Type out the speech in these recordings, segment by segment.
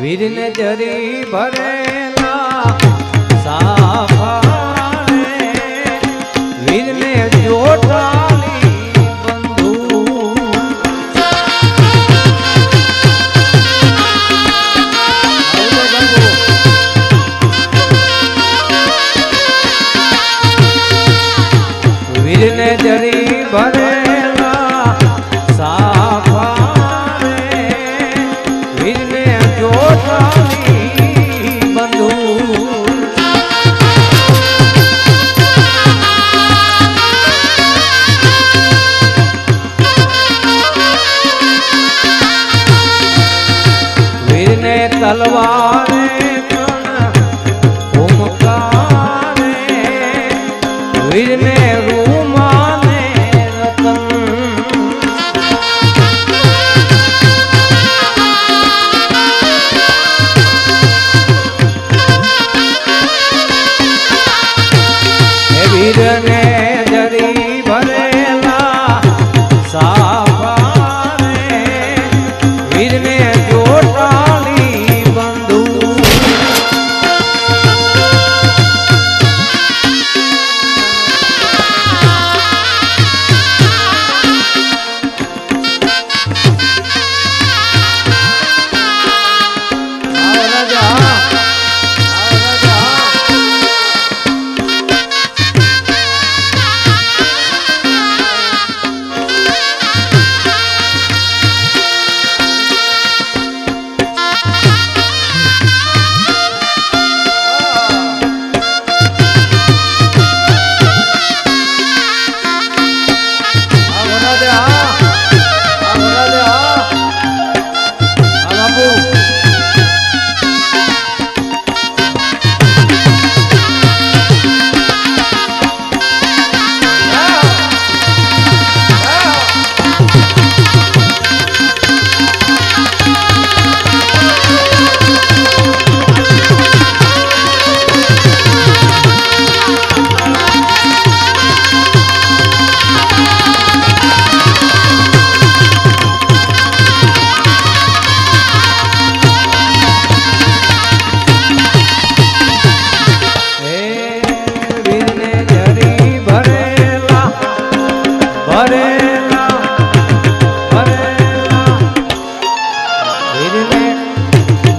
વીરને જરી ભરેલા સાફારે વીરને જોટાલી તલવારે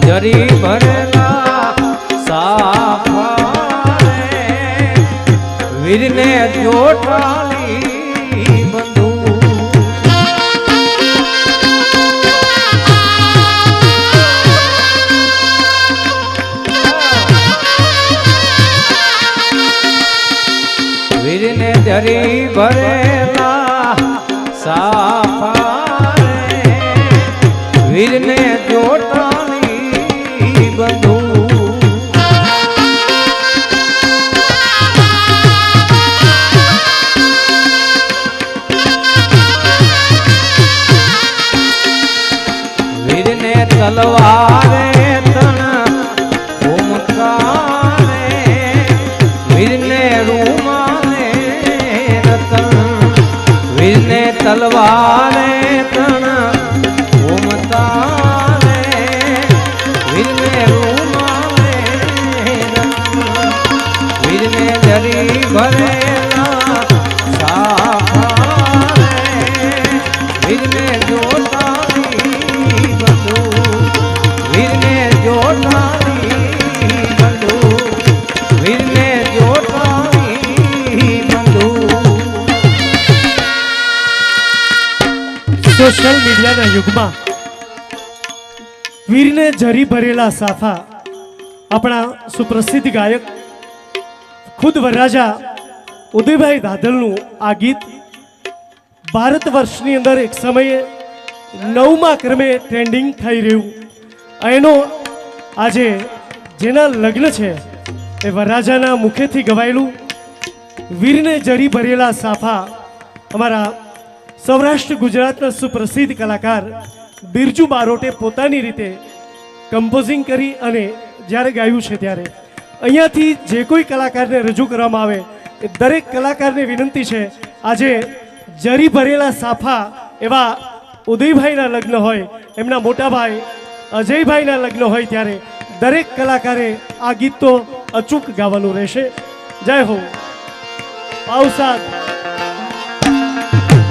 જરી ભરેલા સાફારે વીરને જોટાલી સોશિયલ મીડિયાના યુગમાં વીરને જરી ભરેલા સાફા આપણા સુપ્રસિદ્ધ ગાયક ખુદ વરરાજા ઉદયભાઈ દાદલનું આ ગીત ભારત વર્ષની અંદર એક સમયે નવમા ક્રમે ટ્રેન્ડિંગ થઈ રહ્યું. એનો આજે જેના લગ્ન છે એ વરરાજાના મુખેથી ગવાયેલું. વીરને જરી ભરેલા સાફા અમારા સૌરાષ્ટ્ર ગુજરાતના સુપ્રસિદ્ધ કલાકાર બિરજુ બારોટે પોતાની રીતે કમ્પોઝિંગ કરી અને જ્યારે ગાયું છે ત્યારે. અહીંયાથી જે કોઈ કલાકારને રજૂ કરવામાં આવે, એ દરેક કલાકારને વિનંતી છે, આજે જરી ભરેલા સાફા એવા ઉદયભાઈના લગ્ન હોય, એમના મોટા ભાઈ અજયભાઈના લગ્ન હોય ત્યારે દરેક કલાકારે આ ગીત તો અચૂક ગાવાનું રહેશે. જય હો. પાવસાદ.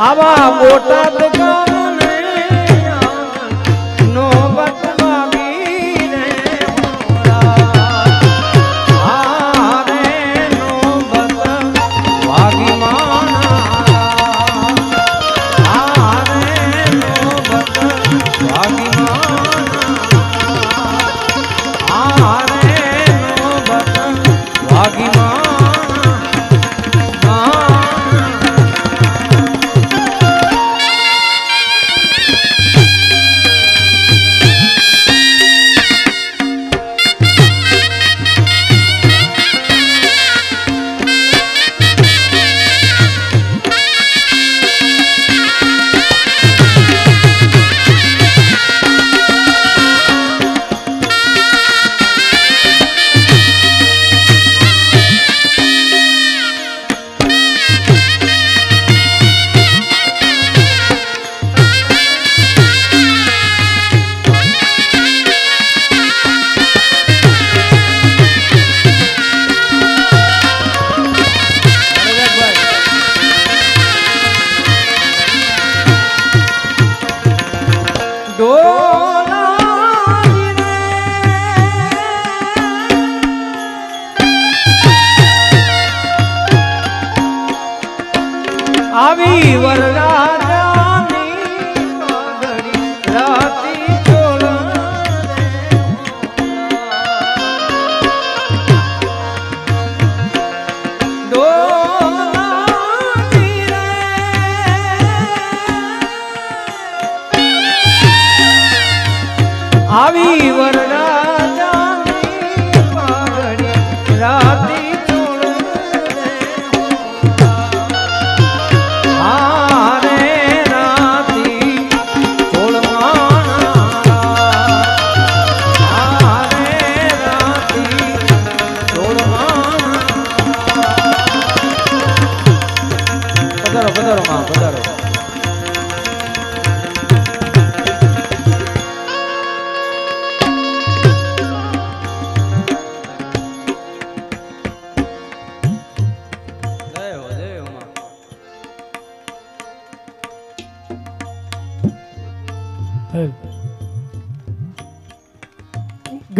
આવા મોટા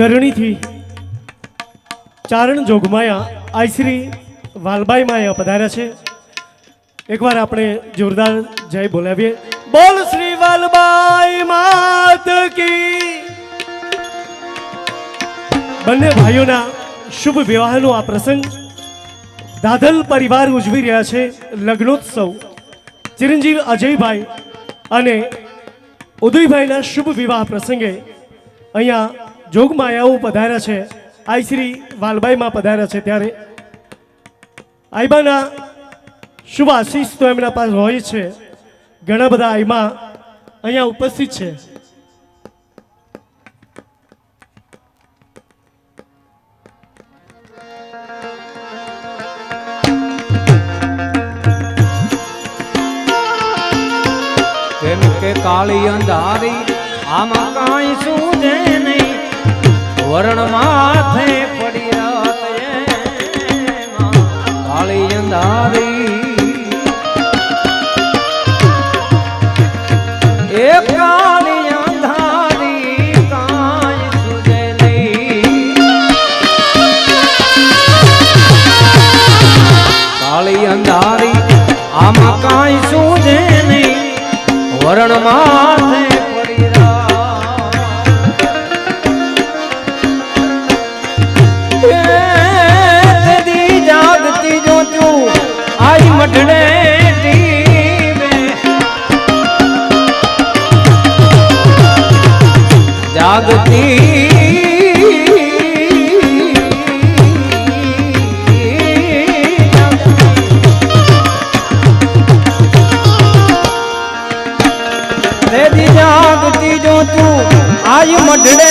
ગરણીથી ચારણ જોગમાયા આઈશ્રી વાલબાઈ માયા પધાર્યા છે. એકવાર આપણે જોરદાર જય બોલાવીએ. બોલ શ્રી વાલબાઈ માત કી. બંને ભાઈઓના શુભ વિવાહનો આ પ્રસંગ દાદલ પરિવાર ઉજવી રહ્યા છે લગ્નોત્સવ. ચિરંજીવ અજયભાઈ અને ઉદયભાઈના શુભ વિવાહ પ્રસંગે અહીંયા જોગમાયાઓ પધાર્યા છે. આઈશ્રી વાલબાઈમાં પધાર્યા છે ત્યારે. આઈબાના શુભ આશીષ તો એમના પાસે હોય છે. ઘણા બધા આઈમા અહીંયા ઉપસ્થિત છે. કાળી અંધારી, આમાં કાંઈ શું વરણ માથે કાળી અંધારી. એ કાળી અંધારી આમાં કાંઈ સૂજે નહીં. વરણ માથે વઢડે જાગતી જાગતી જો તું આજ મઢડે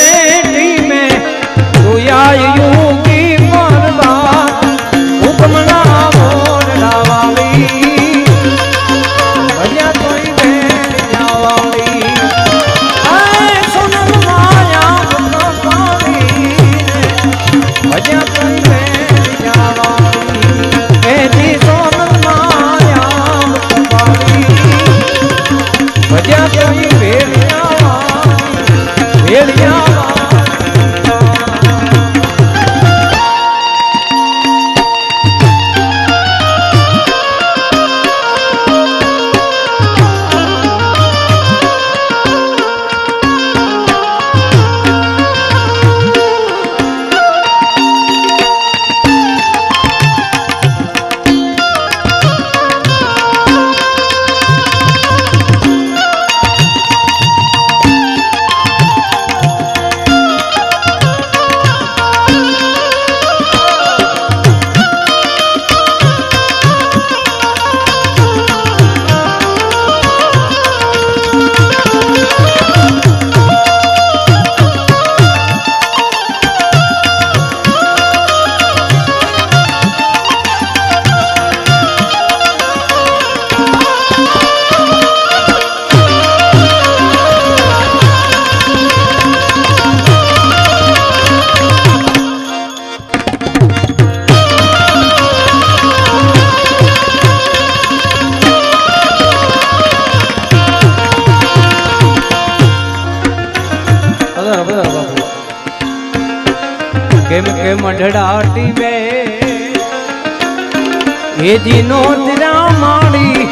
જીનો તરા માડી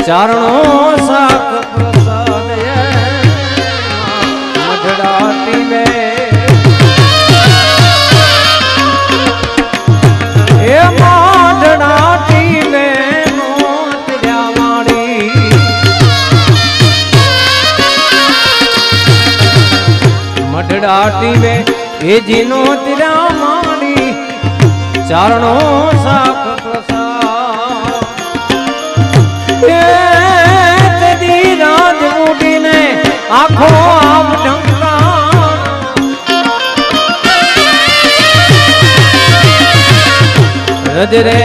ચારણો શાક પ્રસાદ એ મઢડાટી બે એ નો તરા માડી મઢડાટી એ જીનો તિરા માણી ચારણો આખો આમ ઢંકા રજ રે.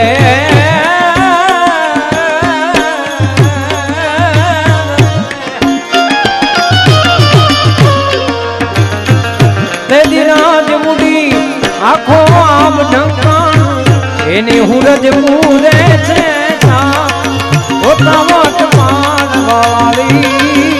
આખો આમ ઢંકાણ. એની હુરજ પૂરે છે પોતાવટ માનવાળી ભજ્યા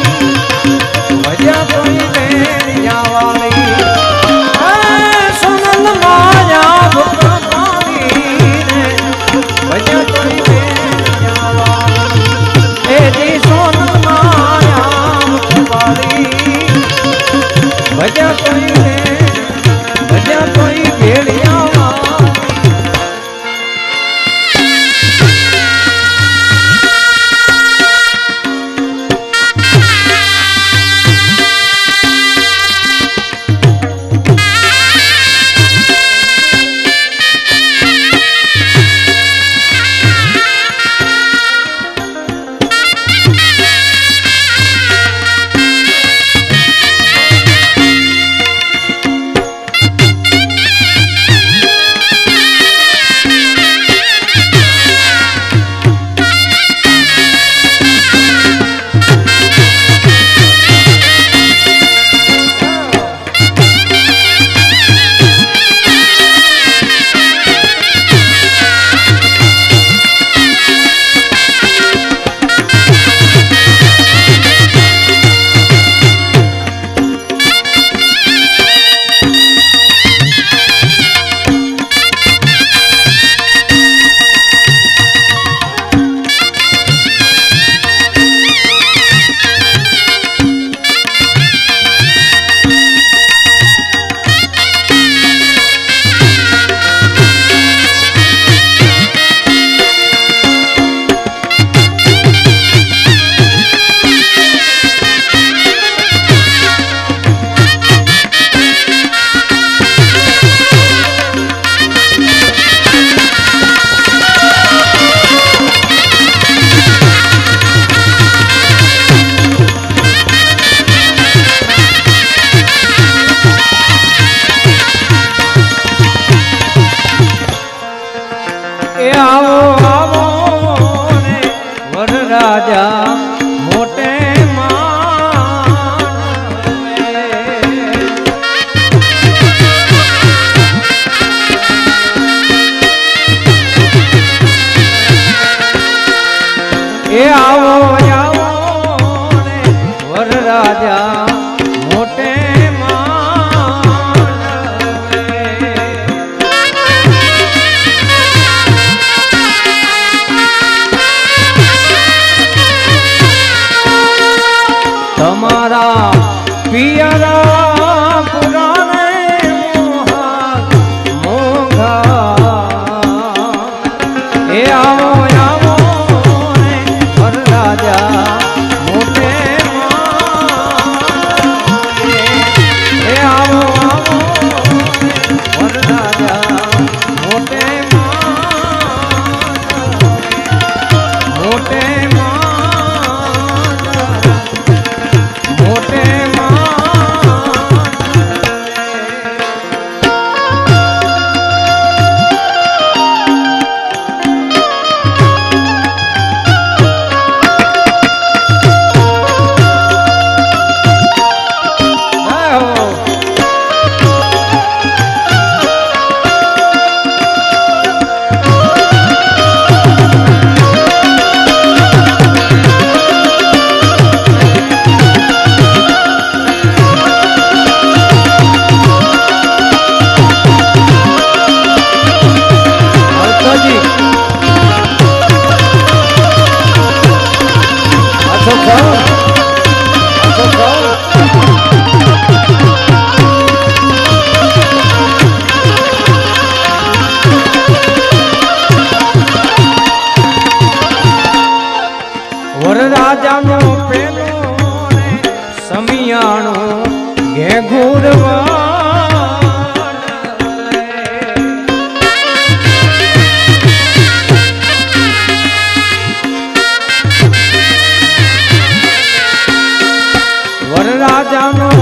વરરાજાનો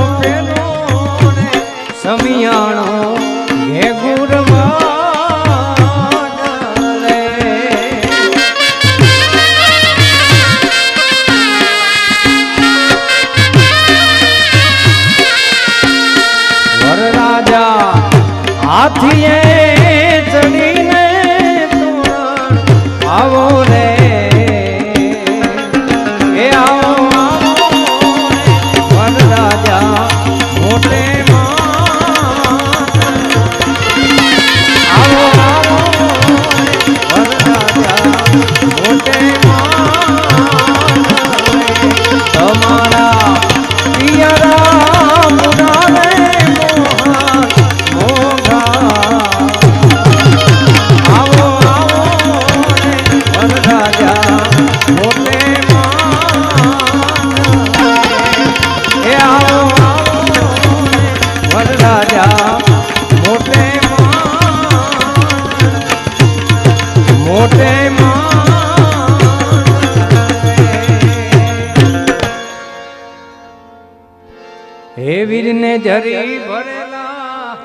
વીરને જરી ભરેલા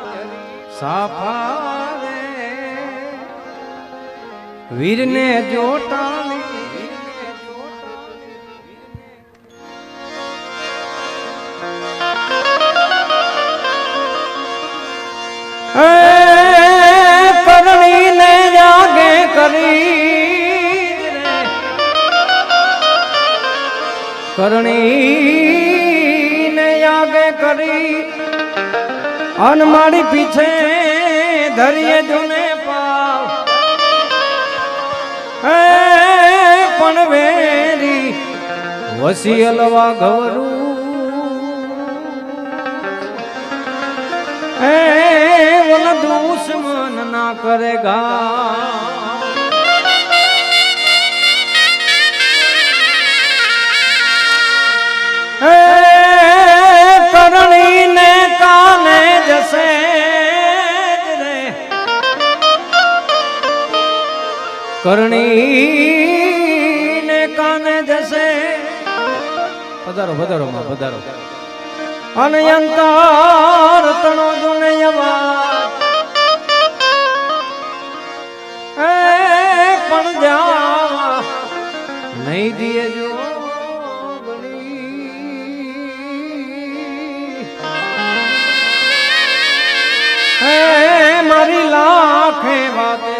સાફા વીરને જોતા પરણીને જાગે કરી. રે યાગે કરી. અન મારી પીછે ધરીએ જુને પાવ. હે, પણ વેરી વસી અલવા ગવરું. હે વન દુશ્મન ના કરેગા હે કરણીને કાને જશે કરણીને કાને જશે. પધારો પધારો માં, પધારો. અનયંતર તણો અવાજ. એ પણ જા, નહીં દિયે हे माते